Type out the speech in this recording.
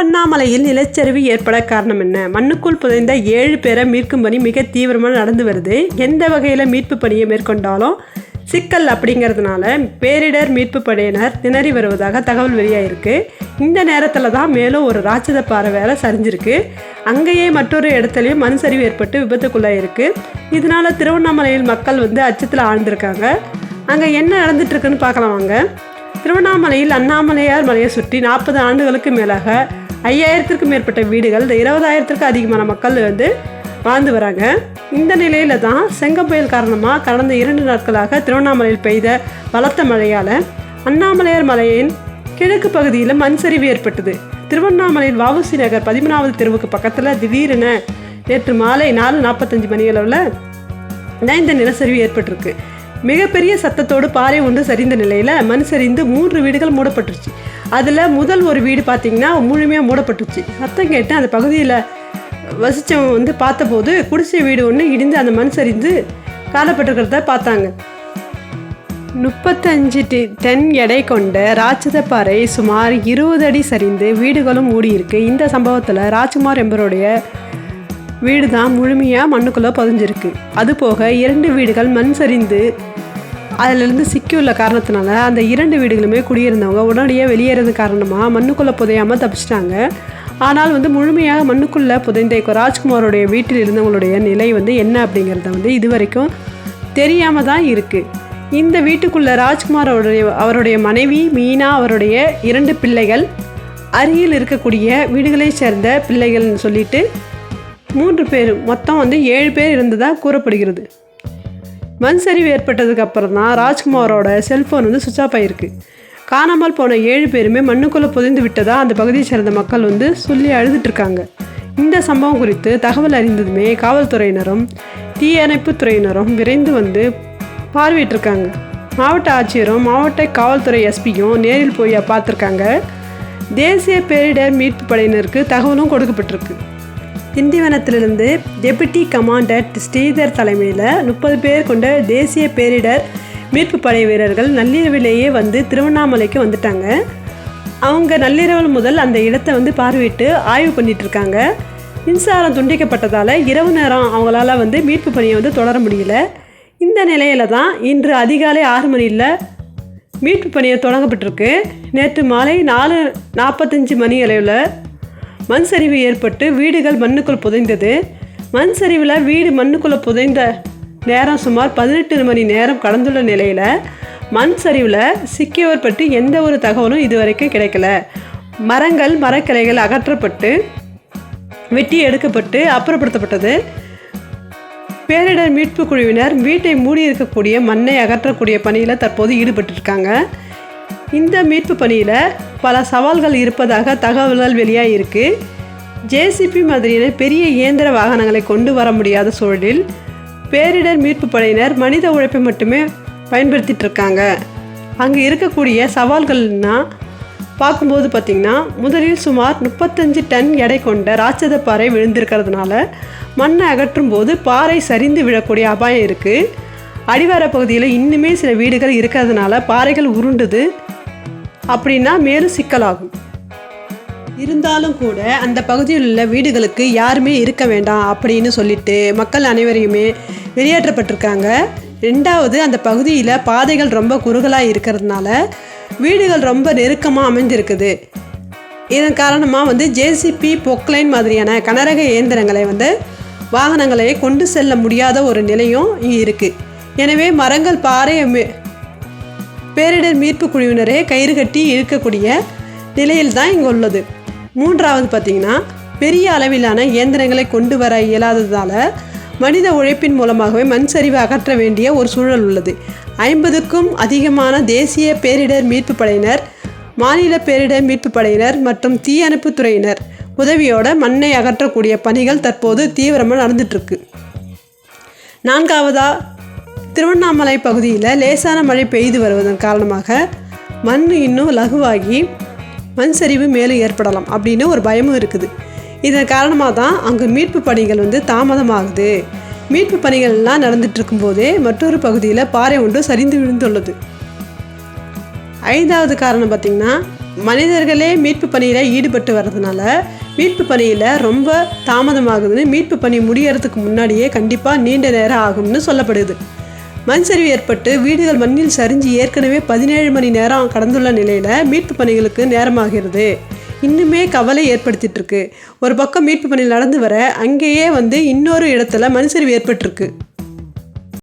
திருவண்ணாமலையில் நிலச்சரிவு ஏற்பட காரணம் என்ன? மண்ணுக்குள் புதைந்த ஏழு பேரை மீட்கும் பணி மிக தீவிரமாக நடந்து வருது. எந்த வகையில் மீட்பு பணியை மேற்கொண்டாலும் சிக்கல் அப்படிங்கிறதுனால பேரிடர் மீட்பு படையினர் திணறி வருவதாக தகவல் வெளியாயிருக்கு. இந்த நேரத்தில் தான் மேலும் ஒரு ராட்சத பாறை வேற சரிஞ்சிருக்கு. அங்கேயே மற்றொரு இடத்துலையும் மண் சரிவு ஏற்பட்டு விபத்துக்குள்ளாயிருக்கு. இதனால திருவண்ணாமலையில் மக்கள் வந்து அச்சத்தில் ஆழ்ந்திருக்காங்க. அங்கே என்ன நடந்துட்டு இருக்குன்னு பார்க்கலாம் வாங்க. திருவண்ணாமலையில் அண்ணாமலையார் மலையை சுற்றி நாற்பது ஆண்டுகளுக்கு மேலாக ஐயாயிரத்திற்கும் மேற்பட்ட வீடுகள் இந்த இருபதாயிரத்திற்கு அதிகமான மக்கள் வந்து வாழ்ந்து வராங்க. இந்த நிலையில தான் செங்கப்புயல் காரணமாக கடந்த இரண்டு நாட்களாக திருவண்ணாமலையில் பெய்த பலத்த மழையால் அண்ணாமலையார் மலையின் கிழக்கு பகுதியில் மண் சரிவு ஏற்பட்டது. திருவண்ணாமலையில் வஉசி நகர் பதிமூணாவது தெருவுக்கு பக்கத்தில் திடீரென நேற்று மாலை நாலு நாற்பத்தஞ்சு மணி அளவில் தான் இந்த நிலச்சரிவு ஏற்பட்டிருக்கு. மிகப்பெரிய சத்தத்தோடு பாறை ஒன்று சரிந்த நிலையில் மண் சரிந்து மூன்று வீடுகள் மூடப்பட்டுருச்சு. அதில் முதல் ஒரு வீடு பார்த்தீங்கன்னா முழுமையாக மூடப்பட்டுருச்சு. சத்தம் கேட்டு அந்த பகுதியில் வசித்தவங்க வந்து பார்த்தபோது குடிசை வீடு ஒன்று இடிந்து அந்த மண் சரிந்து காணப்பட்டிருக்கிறத பார்த்தாங்க. முப்பத்தஞ்சு டி டன் எடை கொண்ட ராட்சத பாறை சுமார் இருபது அடி சரிந்து வீடுகளும் மூடியிருக்கு. இந்த சம்பவத்தில் ராஜ்குமார் என்பவருடைய வீடு தான் முழுமையாக மண்ணுக்குள்ளே புதஞ்சிருக்கு. அது போக இரண்டு வீடுகள் மண் சரிந்து அதிலிருந்து சிக்கியுள்ள காரணத்தினால அந்த இரண்டு வீடுகளுமே குடியிருந்தவங்க உடனடியாக வெளியேறது காரணமாக மண்ணுக்குள்ளே புதையாமல் தப்பிச்சிட்டாங்க. ஆனால் வந்து முழுமையாக மண்ணுக்குள்ளே புதைந்த ராஜ்குமாரோடைய வீட்டில் இருந்தவங்களுடைய நிலை வந்து என்ன அப்படிங்கிறத வந்து இது வரைக்கும் தெரியாமல் தான் இருக்குது இந்த வீட்டுக்குள்ளே ராஜ்குமார் அவருடைய அவருடைய மனைவி மீனா அவருடைய இரண்டு பிள்ளைகள் அருகில் இருக்கக்கூடிய வீடுகளைச் சேர்ந்த பிள்ளைகள்னு சொல்லிட்டு மூன்று பேரும் மொத்தம் வந்து ஏழு பேர் இருந்ததாக கூறப்படுகிறது. மண் சரிவு ஏற்பட்டதுக்கு அப்புறம் தான் ராஜ்குமாரோட செல்ஃபோன் வந்து சுவிச் ஆஃப் ஆயிருக்கு. காணாமல் போன ஏழு பேருமே மண்ணுக்குள்ளே புதைந்து விட்டதாக அந்த பகுதியை சேர்ந்த மக்கள் வந்து சொல்லி அழுதுட்டுருக்காங்க இந்த சம்பவம் குறித்து தகவல் அறிந்ததுமே காவல்துறையினரும் தீயணைப்பு துறையினரும் விரைந்து வந்து பார்வையிட்டிருக்காங்க மாவட்ட ஆட்சியரும் மாவட்ட காவல்துறை எஸ்பியும் நேரில் போய் பார்த்துருக்காங்க. தேசிய பேரிடர் மீட்பு படையினருக்கு தகவலும் கொடுக்கப்பட்டிருக்கு. திண்டிவனத்திலிருந்து டெபுட்டி கமாண்டர் ஸ்ரீதர் தலைமையில் முப்பது பேர் கொண்ட தேசிய பேரிடர் மீட்பு படை வீரர்கள் நள்ளிரவிலேயே வந்து திருவண்ணாமலைக்கு வந்துட்டாங்க. அவங்க நள்ளிரவு முதல் அந்த இடத்தை வந்து பார்வையிட்டு ஆய்வு பண்ணிட்டு இருக்காங்க. மின்சாரம் துண்டிக்கப்பட்டதால் இரவு நேரம் அவங்களால வந்து மீட்பு பணியை வந்து தொடர முடியல. இந்த நிலையில தான் இன்று அதிகாலை ஆறு மணியில் மீட்பு பணியை தொடங்கப்பட்டிருக்கு. நேற்று மாலை நாலு நாற்பத்தஞ்சு மணி அளவில் மண் சரிவு ஏற்பட்டு வீடுகள் மண்ணுக்குள் புதைந்தது. மண் சரிவில் வீடு மண்ணுக்குள்ளே புதைந்த நேரம் சுமார் பதினெட்டு மணி நேரம் கடந்துள்ள நிலையில் மண் சரிவில் சிக்கியவர் பற்றி எந்த ஒரு தகவலும் இதுவரைக்கும் கிடைக்கல. மரங்கள் மரக்கிளைகள் அகற்றப்பட்டு வெட்டி எடுக்கப்பட்டு அப்புறப்படுத்தப்பட்டது. பேரிடர் மீட்பு குழுவினர் வீட்டை மூடி இருக்கக்கூடிய மண்ணை அகற்றக்கூடிய பணியில் தற்போது ஈடுபட்டிருக்காங்க. இந்த மீட்பு பணியில் பல சவால்கள் இருப்பதாக தகவல்கள் வெளியாகிருக்கு ஜேசிபி மாதிரியான பெரிய இயந்திர வாகனங்களை கொண்டு வர முடியாத சூழலில் பேரிடர் மீட்பு படையினர் மனித உழைப்பை மட்டுமே பயன்படுத்திட்டு இருக்காங்க. அங்கே இருக்கக்கூடிய சவால்கள்னா பார்க்கும்போது பார்த்திங்கன்னா முதலில் சுமார் முப்பத்தஞ்சு டன் எடை கொண்ட ராட்சத பாறை விழுந்திருக்கிறதுனால மண்ணை அகற்றும் போது பாறை சரிந்து விழக்கூடிய அபாயம் இருக்குது அடிவார பகுதியில் இன்னுமே சில வீடுகள் இருக்கிறதுனால பாறைகள் உருண்டுது. அப்படின்னா மேலும் சிக்கலாகும். இருந்தாலும் கூட அந்த பகுதியில் உள்ள வீடுகளுக்கு யாருமே இருக்க வேண்டாம் அப்படின்னு சொல்லிட்டு மக்கள் அனைவரையுமே வெளியேற்றப்பட்டிருக்காங்க. ரெண்டாவது அந்த பகுதியில் பாதைகள் ரொம்ப குறுகலாக இருக்கிறதுனால வீடுகள் ரொம்ப நெருக்கமாக அமைஞ்சிருக்குது. இதன் காரணமாக வந்து ஜேசிபி பொக்லைன் மாதிரியான கனரக இயந்திரங்களை வந்து வாகனங்களை கொண்டு செல்ல முடியாத ஒரு நிலையும் இருக்குது எனவே மரங்கள் பாறையை மே- பேரிடர் மீட்பு குழுவினரே கயிறு கட்டி இழுக்கக்கூடிய நிலையில் தான் இங்கே உள்ளது. மூன்றாவது பார்த்திங்கன்னா பெரிய அளவிலான இயந்திரங்களை கொண்டு வர இயலாததால் மனித உழைப்பின் மூலமாகவே மண் சரிவை அகற்ற வேண்டிய ஒரு சூழல் உள்ளது. ஐம்பதுக்கும் அதிகமான தேசிய பேரிடர் மீட்பு படையினர் மாநில பேரிடர் மீட்பு படையினர் மற்றும் தீயணைப்பு துறையினர் உதவியோட மண்ணை அகற்றக்கூடிய பணிகள் தற்போது தீவிரமாக நடந்துட்டுருக்கு நான்காவதா திருவண்ணாமலை பகுதியில் லேசான மழை பெய்து வருவதன் காரணமாக மண் இன்னும் லகுவாகி மண் சரிவு மேலும் ஏற்படலாம் அப்படின்னு ஒரு பயமும் இருக்குது. இதன் காரணமாக தான் அங்கு மீட்பு பணிகள் வந்து தாமதமாகுது. மீட்பு பணிகள் எல்லாம் நடந்துட்டு இருக்கும்போதே மற்றொரு பகுதியில் பாறை ஒன்று சரிந்து விழுந்துள்ளது. ஐந்தாவது காரணம் பார்த்திங்கன்னா மனிதர்களே மீட்பு பணியில் ஈடுபட்டு வர்றதுனால மீட்பு பணியில் ரொம்ப தாமதமாகுதுன்னு மீட்பு பணி முடியறதுக்கு முன்னாடியே கண்டிப்பாக நீண்ட நேரம் ஆகும்னு சொல்லப்படுது. மண் சரிவு ஏற்பட்டு வீடுகள் மண்ணில் சரிஞ்சு ஏற்கனவே பதினேழு மணி நேரம் கடந்துள்ள நிலையில் மீட்பு பணிகளுக்கு நேரமாகிறது. இன்னுமே கவலை ஏற்படுத்திட்டு இருக்கு. ஒரு பக்கம் மீட்பு பணி நடந்து வர அங்கேயே வந்து இன்னொரு இடத்துல மண் சரிவு ஏற்பட்டிருக்கு.